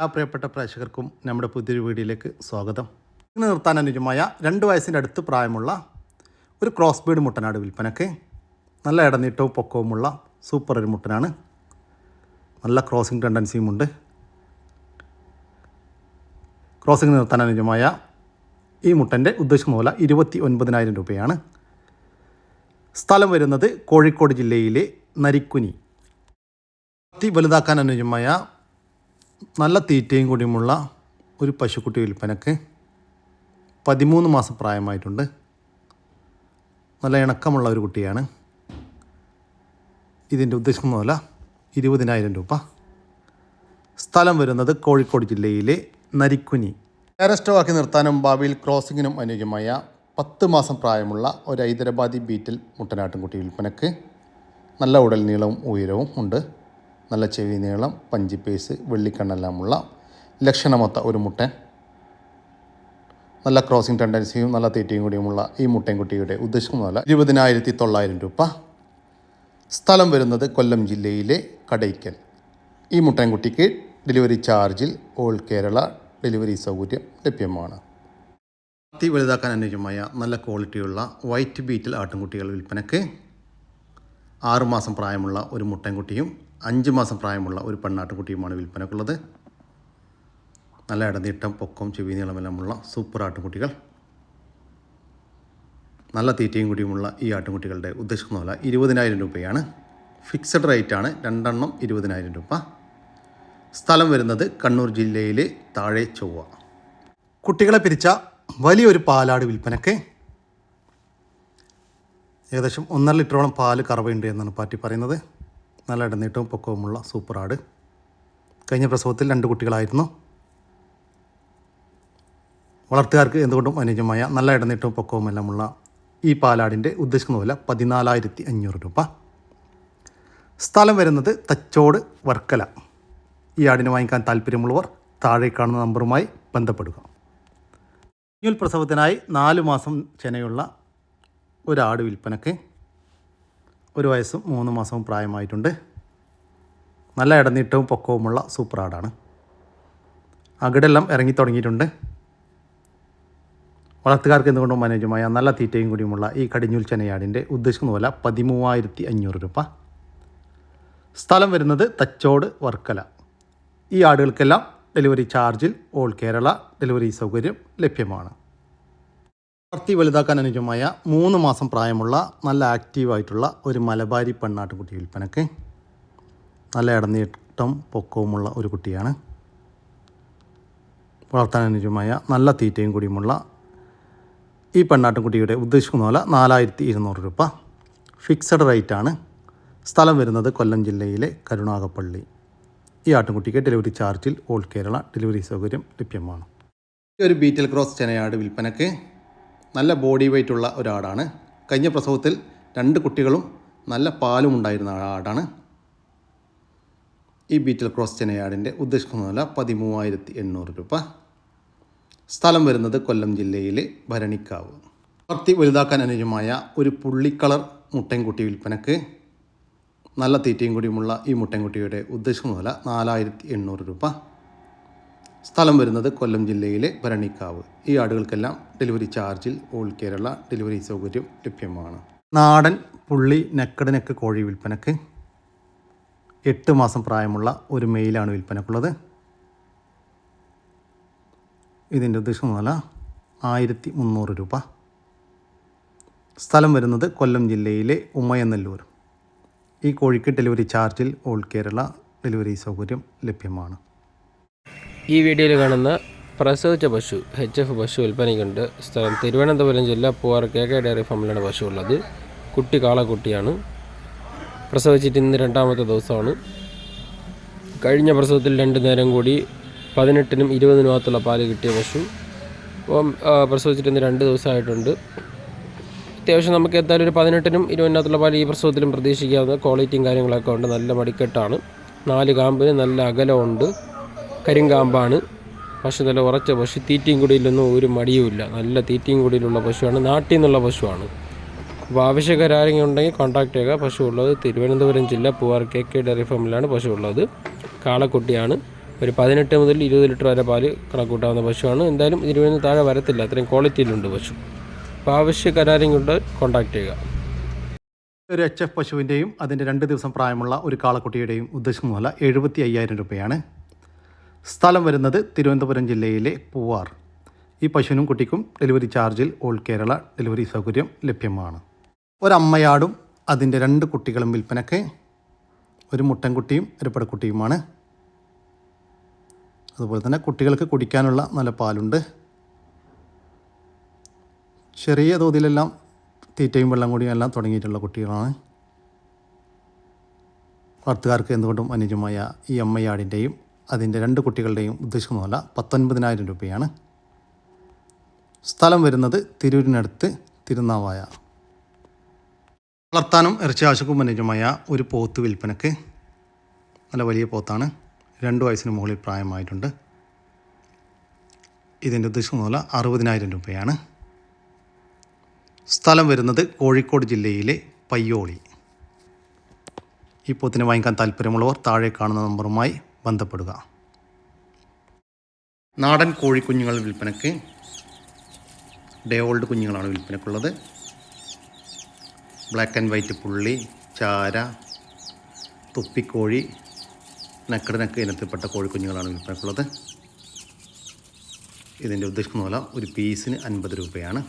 എല്ലാ പ്രിയപ്പെട്ട പ്രേക്ഷകർക്കും നമ്മുടെ പുതിയൊരു വീഡിയോയിലേക്ക് സ്വാഗതം. ഇന്ന് നിർത്താൻ അനുജമായ രണ്ട് വയസ്സിന്റെ അടുത്ത് പ്രായമുള്ള ഒരു ക്രോസ് ബീഡ് മുട്ടനാട് വിൽപ്പനക്ക് നല്ല ഇടനീട്ടവും പൊക്കവുമുള്ള സൂപ്പർ ഒരു മുട്ടനാണ്. നല്ല ക്രോസിംഗ് ടെൻഡൻസിയും ഉണ്ട്. ക്രോസിംഗ് നിർത്താൻ അനുജമായ ഈ മുട്ടന്റെ ഉദ്ദേശിക്കുന്ന പോലെ ഇരുപത്തി ഒൻപതിനായിരം രൂപയാണ്. സ്ഥലം വരുന്നത് കോഴിക്കോട് ജില്ലയിലെ നരിക്കുനി. വലുതാക്കാൻ അനുയോജ്യമായ നല്ല തീറ്റയും കൂടിയുമുള്ള ഒരു പശുക്കുട്ടി വിൽപ്പനക്ക് പതിമൂന്ന് മാസം പ്രായമായിട്ടുണ്ട്. നല്ല ഇണക്കമുള്ള ഒരു കുട്ടിയാണ്. ഇതിന്റെ ഉദ്ദേശിക്കുന്ന പോലെ ഇരുപതിനായിരം രൂപ. സ്ഥലം വരുന്നത് കോഴിക്കോട് ജില്ലയിലെ നരിക്കുനി. ആക്കി നിർത്താനും ഭാവിയിൽ ക്രോസിങ്ങിനും അനുയോജ്യമായ പത്ത് മാസം പ്രായമുള്ള ഒരു ഹൈദരാബാദി ബീറ്റിൽ മുട്ടനാട്ടിൻകുട്ടി വിൽപ്പനക്ക് നല്ല ഉടൽ നീളവും ഉയരവും ഉണ്ട്. നല്ല ചെവി നീളം പഞ്ചിപ്പേസ് വെള്ളിക്കണ്ണെല്ലാമുള്ള ലക്ഷണമൊത്ത ഒരു മുട്ടൻ. നല്ല ക്രോസിംഗ് ടെൻഡൻസിയും നല്ല തീറ്റയും കൂടിയുമുള്ള ഈ മുട്ടൻകുട്ടിയുടെ ഉദ്ദേശിക്കുന്ന വില ഇരുപതിനായിരത്തി തൊള്ളായിരം രൂപ. സ്ഥലം വരുന്നത് കൊല്ലം ജില്ലയിലെ കടയ്ക്കൽ. ഈ മുട്ടൻകുട്ടിക്ക് ഡെലിവറി ചാർജിൽ ഓൾ കേരള ഡെലിവറി സൗകര്യം ലഭ്യമാണ്. അതി വലുതാക്കാൻ അനുയോജ്യമായ നല്ല ക്വാളിറ്റിയുള്ള വൈറ്റ് ബീറ്റിൽ ആട്ടിൻകുട്ടികൾ വിൽപ്പനക്ക് ആറുമാസം പ്രായമുള്ള ഒരു മുട്ടൻകുട്ടിയും അഞ്ച് മാസം പ്രായമുള്ള ഒരു പെണ്ണാട്ടുകുട്ടിയുമാണ് വിൽപ്പനക്കുള്ളത്. നല്ല ഇടനീട്ടം പൊക്കം ചെവി നീളമെല്ലാമുള്ള സൂപ്പർ ആട്ടുകുട്ടികൾ. നല്ല തീറ്റയും കൂടിയുമുള്ള ഈ ആട്ടുകുട്ടികളുടെ ഉദ്ദേശിക്കുന്ന വില ഇരുപതിനായിരം രൂപയാണ്. ഫിക്സഡ് റേറ്റാണ് രണ്ടെണ്ണം ഇരുപതിനായിരം രൂപ. സ്ഥലം വരുന്നത് കണ്ണൂർ ജില്ലയിലെ താഴെ ചൊവ്വ. കുട്ടികളെ പിരിച്ച വലിയൊരു പാലാട് വിൽപ്പനക്ക് ഏകദേശം ഒന്നര ലിറ്ററോളം പാൽ കറവയുണ്ട് എന്നാണ് പാർട്ടി പറയുന്നത്. നല്ല ഇടനീട്ടവും പൊക്കവുമുള്ള സൂപ്പർ ആട്. കഴിഞ്ഞ പ്രസവത്തിൽ രണ്ട് കുട്ടികളായിരുന്നു. വളർത്തുകാർക്ക് എന്തുകൊണ്ടും അനുയോജ്യമായ നല്ല ഇടനീട്ടവും പൊക്കവും എല്ലാമുള്ള ഈ പാലാടിന്റെ ഉദ്ദേശിക്കുന്ന വില പതിനാലായിരത്തി അഞ്ഞൂറ് രൂപ. സ്ഥലം വരുന്നത് തച്ചോട് വർക്കല. ഈ ആടിനെ വാങ്ങിക്കാൻ താല്പര്യമുള്ളവർ താഴെ കാണുന്ന നമ്പറുമായി ബന്ധപ്പെടുക. കുഞ്ഞുൽ പ്രസവത്തിനായി നാല് മാസം ചെനയുള്ള ഒരാട് വിൽപ്പനക്ക് ഒരു വയസ്സും മൂന്ന് മാസവും പ്രായമായിട്ടുണ്ട്. നല്ല ഇടനീട്ടവും പൊക്കവുമുള്ള സൂപ്പർ ആടാണ് അകിടെല്ലാം ഇറങ്ങി തുടങ്ങിയിട്ടുണ്ട്. വളർത്തുകാർക്ക് എന്തുകൊണ്ടും മനോജമായ നല്ല തീറ്റയും കൂടിയുമുള്ള ഈ കടിഞ്ഞൂൽ ചെനയാടിന്റെ ഉദ്ദേശിക്കുന്ന പോലെ പതിമൂവായിരത്തി അഞ്ഞൂറ് രൂപ. സ്ഥലം വരുന്നത് തച്ചോട് വർക്കല. ഈ ആടുകൾക്കെല്ലാം ഡെലിവറി ചാർജിൽ ഓൾ കേരള ഡെലിവറി സൗകര്യം ലഭ്യമാണ്. വളർത്തി വലുതാക്കാൻ അനുജമായ മൂന്ന് മാസം പ്രായമുള്ള നല്ല ആക്റ്റീവായിട്ടുള്ള ഒരു മലബാരി പെണ്ണാട്ടുകുട്ടി വിൽപ്പനക്ക്. നല്ല ഇടനീട്ടം പൊക്കവുമുള്ള ഒരു കുട്ടിയാണ്. വളർത്താൻ അനുജമായ നല്ല തീറ്റയും കൂടിയുമുള്ള ഈ പെണ്ണാട്ടുകുട്ടിയുടെ ഉദ്ദേശിക്കുന്ന പോലെ നാലായിരത്തി ഇരുന്നൂറ് രൂപ. ഫിക്സഡ് റേറ്റ് ആണ് സ്ഥലം വരുന്നത് കൊല്ലം ജില്ലയിലെ കരുണാകപ്പള്ളി ഈ ആട്ടുംകുട്ടിക്ക് ഡെലിവറി ചാർജിൽ ഓൾ കേരള ഡെലിവറി സൗകര്യം ലഭ്യമാണ്. ഈ ഒരു ബീറ്റൽ ക്രോസ് ചെനയാട് വിൽപ്പനക്ക് നല്ല ബോഡി വെയിറ്റ് ഉള്ള ഒരാടാണ്. കഴിഞ്ഞ പ്രസവത്തിൽ രണ്ട് കുട്ടികളും നല്ല പാലും ഉണ്ടായിരുന്ന ആടാണ്. ഈ ബീറ്റൽ ക്രോസ് ചെനയാടിന്റെ ഉദ്ദേശിക്കുന്ന വില പതിമൂവായിരത്തി എണ്ണൂറ് രൂപ. സ്ഥലം വരുന്നത് കൊല്ലം ജില്ലയിലെ ഭരണിക്കാവ്. വളർത്തി വലുതാക്കാൻ അനുയോജ്യമായ ഒരു പുള്ളിക്കളർ മുട്ടൻകുട്ടി വിൽപ്പനക്ക് നല്ല തീറ്റയും കൂടിയുമുള്ള ഈ മുട്ടൻകുട്ടിയുടെ ഉദ്ദേശിക്കുന്ന വില നാലായിരത്തി എണ്ണൂറ് രൂപ. സ്ഥലം വരുന്നത് കൊല്ലം ജില്ലയിലെ ഭരണിക്കാവ്. ഈ ആടുകൾക്കെല്ലാം ഡെലിവറി ചാർജിൽ ഓൾ കേരള ഡെലിവറി സൗകര്യം ലഭ്യമാണ്. നാടൻ പുള്ളി നെക്കട് നെക്ക് കോഴി വിൽപ്പനക്ക് എട്ട് മാസം പ്രായമുള്ള ഒരു മെയിലാണ് വിൽപ്പനക്കുള്ളത്. ഇതിന്റെ ഉദ്ദേശം വില ആയിരത്തി മുന്നൂറ് രൂപ. സ്ഥലം വരുന്നത് കൊല്ലം ജില്ലയിലെ ഉമ്മയനെല്ലൂർ ഈ കോഴിക്ക് ഡെലിവറി ചാർജിൽ ഓൾ കേരള ഡെലിവറി സൗകര്യം ലഭ്യമാണ്. ഈ വീഡിയോയിൽ കാണുന്ന പ്രസവിച്ച പശു എച്ച് എഫ് പശു വിൽപ്പനയ്ക്കുണ്ട് സ്ഥലം തിരുവനന്തപുരം ജില്ല പൂവാർ കെ കെ ഡയറി ഫാമിലാണ് പശു ഉള്ളത്. കുട്ടി കാളക്കുട്ടിയാണ്. പ്രസവിച്ചിട്ട് ഇന്ന് രണ്ടാമത്തെ ദിവസമാണ്. കഴിഞ്ഞ പ്രസവത്തിൽ രണ്ട് നേരം കൂടി പതിനെട്ടിനും ഇരുപതിനും അകത്തുള്ള പാൽ കിട്ടിയ പശു. പ്രസവിച്ചിട്ട് ഇന്ന് രണ്ട് ദിവസമായിട്ടുണ്ട്. അത്യാവശ്യം നമുക്ക് എന്തായാലും ഒരു പതിനെട്ടിനും ഇരുപതിനകത്തുള്ള പാൽ ഈ പ്രസവത്തിലും പ്രതീക്ഷിക്കാവുന്ന ക്വാളിറ്റിയും കാര്യങ്ങളൊക്കെ ഉണ്ട്. നല്ല മടിക്കെട്ടാണ് നാല് കാമ്പിന് നല്ല അകലമുണ്ട്. കരിങ്കാമ്പാണ്. പശു നല്ല ഉറച്ച പശു. തീറ്റയും കുടിയിലൊന്നും ഒരു മടിയുമില്ല നല്ല തീറ്റയും കുടിയിലുള്ള പശുവാണ്. നാട്ടിൽ നിന്നുള്ള പശുവാണ്. അപ്പോൾ ആവശ്യക്കാരെങ്കിലും ഉണ്ടെങ്കിൽ കോൺടാക്ട് ചെയ്യുക. പശു ഉള്ളത് തിരുവനന്തപുരം ജില്ല പൂവാർ കെ കെ ഡയറി ഫാമിലാണ് പശു ഉള്ളത്. കാളക്കുട്ടിയാണ്. ഒരു പതിനെട്ട് മുതൽ ഇരുപത് ലിറ്റർ വരെ പാൽ കണക്കൂട്ടാവുന്ന പശുവാണ്. എന്തായാലും ഇരുപതിന് താഴെ വരത്തില്ല. അത്രയും ക്വാളിറ്റിയിലുണ്ട് പശു. അപ്പോൾ ആവശ്യക്കാരെങ്കിലും ഉണ്ട് കോൺടാക്ട് ചെയ്യുക. ഒരു എച്ച് എഫ് പശുവിന്റെയും അതിന്റെ രണ്ട് ദിവസം പ്രായമുള്ള ഒരു കാളക്കുട്ടിയുടെയും ഉദ്ദേശിക്കുന്ന വില എഴുപത്തി അയ്യായിരം രൂപയാണ്. സ്ഥലം വരുന്നത് തിരുവനന്തപുരം ജില്ലയിലെ പൂവാർ. ഈ പശുവിനും കുട്ടിക്കും ഡെലിവറി ചാർജിൽ ഓൾ കേരള ഡെലിവറി സൗകര്യം ലഭ്യമാണ്. ഒരമ്മയാടും അതിന്റെ രണ്ട് കുട്ടികളും വിൽപ്പനക്ക് ഒരു മുട്ടൻകുട്ടിയും ഒരു പടക്കുട്ടിയുമാണ്. അതുപോലെ തന്നെ കുട്ടികൾക്ക് കുടിക്കാനുള്ള നല്ല പാലുണ്ട്. ചെറിയ തോതിലെല്ലാം തീറ്റയും വെള്ളം കൂടിയും എല്ലാം തുടങ്ങിയിട്ടുള്ള കുട്ടികളാണ്. വളർത്തുകാർക്ക് എന്തുകൊണ്ടും അനുജമായ ഈ അമ്മയാടിന്റെയും അതിന്റെ രണ്ട് കുട്ടികളുടെയും ഉദ്ദേശിക്കുന്ന വില പത്തൊൻപതിനായിരം രൂപയാണ്. സ്ഥലം വരുന്നത് തിരൂരിനടുത്ത് തിരുനാവായ. വളർത്താനും ഇറച്ചി ആവശ്യക്കും അനുയോജ്യമായ ഒരു പോത്ത് വിൽപ്പനക്ക്. നല്ല വലിയ പോത്താണ്. രണ്ട് വയസ്സിന് മുകളിൽ പ്രായമായിട്ടുണ്ട്. ഇതിന്റെ ഉദ്ദേശിക്കുന്ന വില അറുപതിനായിരം രൂപയാണ്. സ്ഥലം വരുന്നത് കോഴിക്കോട് ജില്ലയിലെ പയ്യോളി. ഈ പോത്തിനെ വാങ്ങിക്കാൻ താല്പര്യമുള്ളവർ താഴെ കാണുന്ന നമ്പറുമായി ബന്ധപ്പെടുക. നാടൻ കോഴിക്കുഞ്ഞുങ്ങൾ വിൽപ്പനയ്ക്ക് ഡേ ഓൾഡ് കുഞ്ഞുങ്ങളാണ് വിൽപ്പനയ്ക്കുള്ളത്. ബ്ലാക്ക് ആൻഡ് വൈറ്റ് പുള്ളി ചാര തുപ്പിക്കോഴി നക്കട് നക്ക് ഇനത്തിൽപ്പെട്ട കോഴിക്കുഞ്ഞുങ്ങളാണ് വിൽപ്പനയ്ക്കുള്ളത്. ഇതിന്റെ ഉദ്ദേശിക്കുന്ന പോലെ ഒരു പീസിന് അൻപത് രൂപയാണ്.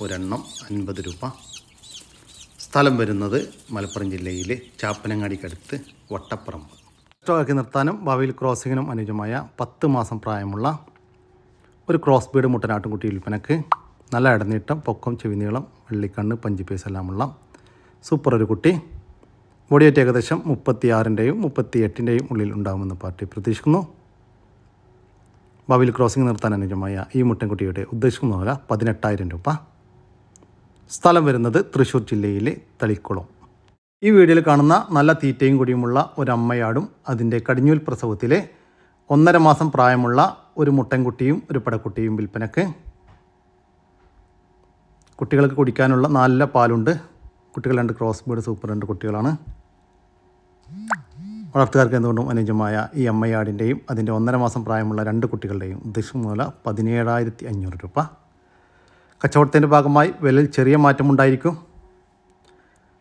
ഒരെണ്ണം അൻപത് രൂപ. സ്ഥലം വരുന്നത് മലപ്പുറം ജില്ലയിലെ ചാപ്പനങ്ങാടിക്കടുത്ത് വട്ടപ്പറമ്പ് സ്റ്റോക്കി നിർത്താനും ഭാവിയിൽ ക്രോസിങ്ങിനും അനുയോജ്യമായ പത്ത് മാസം പ്രായമുള്ള ഒരു ക്രോസ് ബീഡ് മുട്ടനാട്ടുംകുട്ടി വിൽപ്പനക്ക് നല്ല ഇടനീട്ടം പൊക്കം ചെവിനീളം വെള്ളിക്കണ്ണ് പഞ്ചിപ്പേസ് എല്ലാമുള്ള സൂപ്പർ ഒരു കുട്ടി. ബോഡിയേറ്റ് ഏകദേശം മുപ്പത്തി ആറിന്റെയും മുപ്പത്തി എട്ടിന്റെയും ഉള്ളിൽ ഉണ്ടാകുമെന്ന് പാർട്ടി പ്രതീക്ഷിക്കുന്നു. ഭാവിയിൽ ക്രോസിംഗ് നിർത്താൻ അനുയോജ്യമായ ഈ മുട്ടൻകുട്ടിയുടെ ഉദ്ദേശിക്കുന്ന വില പതിനെട്ടായിരം രൂപ. സ്ഥലം വരുന്നത് തൃശ്ശൂർ ജില്ലയിലെ തളിക്കുളം. ഈ വീഡിയോയിൽ കാണുന്ന നല്ല തീറ്റയും കൂടിയുമുള്ള ഒരു അമ്മയാടും അതിന്റെ കടിഞ്ഞൂൽ പ്രസവത്തിലെ ഒന്നര മാസം പ്രായമുള്ള ഒരു മുട്ടൻകുട്ടിയും ഒരു പടക്കുട്ടിയും വിൽപ്പനക്ക്. കുട്ടികൾക്ക് കുടിക്കാനുള്ള നല്ല പാലുണ്ട്. കുട്ടികൾ രണ്ട് ക്രോസ് ബീഡ് സൂപ്പർ രണ്ട് കുട്ടികളാണ്. വളർത്തുകാർക്ക് എന്തുകൊണ്ടും അനുയോജ്യമായ ഈ അമ്മയാടിന്റെയും അതിന്റെ ഒന്നര മാസം പ്രായമുള്ള രണ്ട് കുട്ടികളുടെയും ഉദ്ദേശം മൂല പതിനേഴായിരത്തി അഞ്ഞൂറ് രൂപ. കച്ചവടത്തിന്റെ ഭാഗമായി വിലയിൽ ചെറിയ മാറ്റമുണ്ടായിരിക്കും.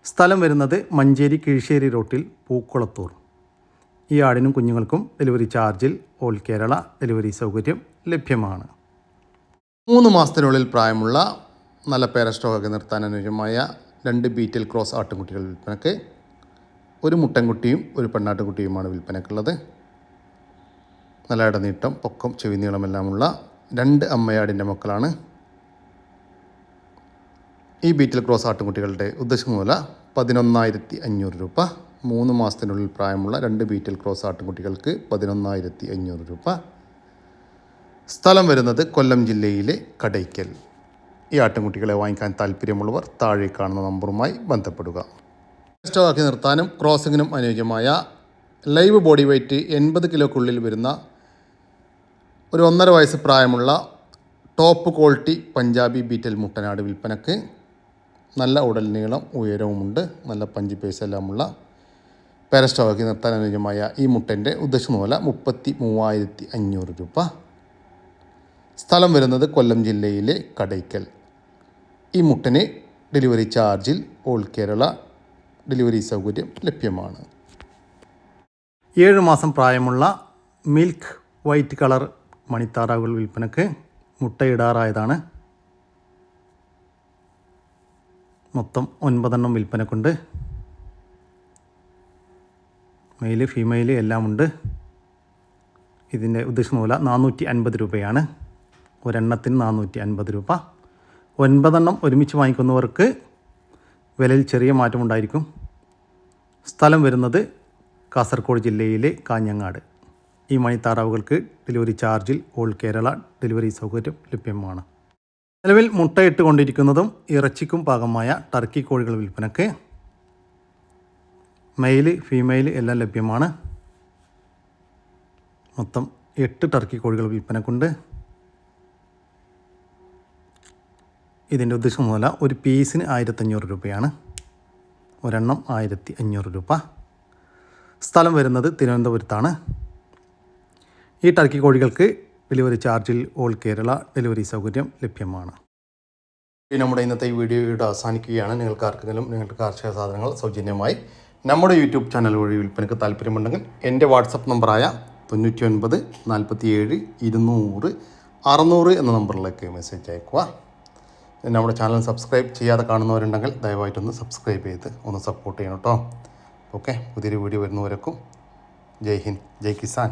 സ്ഥലം വരുന്നത് മഞ്ചേരി കിഴിശ്ശേരി റോട്ടിൽ പൂക്കുളത്തൂർ. ഈ ആടിനും കുഞ്ഞുങ്ങൾക്കും ഡെലിവറി ചാർജിൽ ഓൾ കേരള ഡെലിവറി സൗകര്യം ലഭ്യമാണ്. മൂന്ന് മാസത്തിനുള്ളിൽ പ്രായമുള്ള നല്ല പേര സ്റ്റോക്കൊക്കെ നിർത്താൻ അനുയോജ്യമായ രണ്ട് ബീറ്റൽ ക്രോസ് ആട്ടുംകുട്ടികൾ വിൽപ്പനക്ക് ഒരു മുട്ടൻകുട്ടിയും ഒരു പെണ്ണാട്ടുകുട്ടിയുമാണ് വിൽപ്പനക്കുള്ളത്. നല്ല ഇടനീട്ടം പൊക്കം ചെവി നീളമെല്ലാമുള്ള രണ്ട് അമ്മയാടിന്റെ മക്കളാണ്. ഈ ബീറ്റിൽ ക്രോസ് ആട്ടുംകുട്ടികളുടെ ഉദ്ദേശമൂല പതിനൊന്നായിരത്തി അഞ്ഞൂറ് രൂപ. മൂന്ന് മാസത്തിനുള്ളിൽ പ്രായമുള്ള രണ്ട് ബീറ്റിൽ ക്രോസ് ആട്ടുംകുട്ടികൾക്ക് പതിനൊന്നായിരത്തി അഞ്ഞൂറ് രൂപ. സ്ഥലം വരുന്നത് കൊല്ലം ജില്ലയിലെ കടയ്ക്കൽ. ഈ ആട്ടിൻകുട്ടികളെ വാങ്ങിക്കാൻ താല്പര്യമുള്ളവർ താഴെ കാണുന്ന നമ്പറുമായി ബന്ധപ്പെടുക. സ്റ്റോക്കാക്കി നിർത്താനും ക്രോസിങ്ങിനും അനുയോജ്യമായ ലൈവ് ബോഡി വെയ്റ്റ് എൺപത് കിലോക്കുള്ളിൽ വരുന്ന ഒരു ഒന്നര വയസ്സ് പ്രായമുള്ള ടോപ്പ് ക്വാളിറ്റി പഞ്ചാബി ബീറ്റൽ മുട്ടനാട് വിൽപ്പനക്ക് നല്ല ഉടൽ നീളം ഉയരവുമുണ്ട്. നല്ല പഞ്ചി പേസെല്ലാമുള്ള പാരസ്റ്റോക്കി നിർത്താൻ അനുയോജ്യമായ ഈ മുട്ടന്റെ ഉദ്ദേശിക്കുന്ന വില മുപ്പത്തി മൂവായിരത്തി അഞ്ഞൂറ് രൂപ. സ്ഥലം വരുന്നത് കൊല്ലം ജില്ലയിലെ കടയ്ക്കൽ. ഈ മുട്ടന് ഡെലിവറി ചാർജിൽ ഓൾ കേരള ഡെലിവറി സൗകര്യം ലഭ്യമാണ്. ഏഴ് മാസം പ്രായമുള്ള മിൽക്ക് വൈറ്റ് കളർ മണിത്താറാവുകൾ വിൽപ്പനക്ക് മുട്ടയിടാറായതാണ് മൊത്തം ഒൻപതെണ്ണം വിൽപ്പനക്കുണ്ട് മെയിൽ ഫീമെയിൽ എല്ലാമുണ്ട് ഇതിന്റെ ഉദ്ദേശിക്കുന്ന പോലെ നാനൂറ്റി അൻപത് രൂപയാണ്. ഒരെണ്ണത്തിന് നാനൂറ്റി അൻപത് രൂപ. ഒൻപതെണ്ണം ഒരുമിച്ച് വാങ്ങിക്കുന്നവർക്ക് വിലയിൽ ചെറിയ മാറ്റമുണ്ടായിരിക്കും സ്ഥലം വരുന്നത് കാസർഗോഡ് ജില്ലയിലെ കാഞ്ഞങ്ങാട്. ഈ മണിത്താറാവുകൾക്ക് ഡെലിവറി ചാർജിൽ ഓൾ കേരള ഡെലിവറി സൗകര്യം ലഭ്യമാണ്. നിലവിൽ മുട്ടയിട്ട് കൊണ്ടിരിക്കുന്നതും ഇറച്ചിക്കും പാകമായ ടർക്കി കോഴികൾ വിൽപ്പനക്ക് മെയിൽ ഫീമെയിൽ എല്ലാം ലഭ്യമാണ്. മൊത്തം എട്ട് ടർക്കി കോഴികൾ വിൽപ്പനക്കുണ്ട്. ഇതിന്റെ ഉദ്ദേശം മുതല ഒരു പീസിന് ആയിരത്തഞ്ഞൂറ് രൂപയാണ്. ഒരെണ്ണം ആയിരത്തി അഞ്ഞൂറ് രൂപ. സ്ഥലം വരുന്നത് തിരുവനന്തപുരത്താണ്. ഈ ടർക്കി കോഴികൾക്ക് ഡെലിവറി ചാർജിൽ ഓൾ കേരള ഡെലിവറി സൗകര്യം ലഭ്യമാണ്. നമ്മുടെ ഇന്നത്തെ ഈ വീഡിയോയുടെ അവസാനിക്കുകയാണ്. നിങ്ങൾക്ക് ആർക്കെങ്കിലും നിങ്ങളുടെ കാർഷിക സാധനങ്ങൾ സൗജന്യമായി നമ്മുടെ യൂട്യൂബ് ചാനൽ വഴി വിൽപ്പനയ്ക്ക് താല്പര്യമുണ്ടെങ്കിൽ എന്റെ വാട്സപ്പ് നമ്പറായ തൊണ്ണൂറ്റി ഒൻപത് നാൽപ്പത്തി ഏഴ് ഇരുന്നൂറ് അറുന്നൂറ് എന്ന നമ്പറിലേക്ക് മെസ്സേജ് അയക്കുക നമ്മുടെ ചാനൽ സബ്സ്ക്രൈബ് ചെയ്യാതെ കാണുന്നവരുണ്ടെങ്കിൽ ദയവായിട്ടൊന്ന് സബ്സ്ക്രൈബ് ചെയ്ത് ഒന്ന് സപ്പോർട്ട് ചെയ്യണം കേട്ടോ. ഓക്കെ പുതിയൊരു വീഡിയോ വരുന്നവരേക്കും ജയ് ഹിന്ദ് ജയ് കിസാൻ.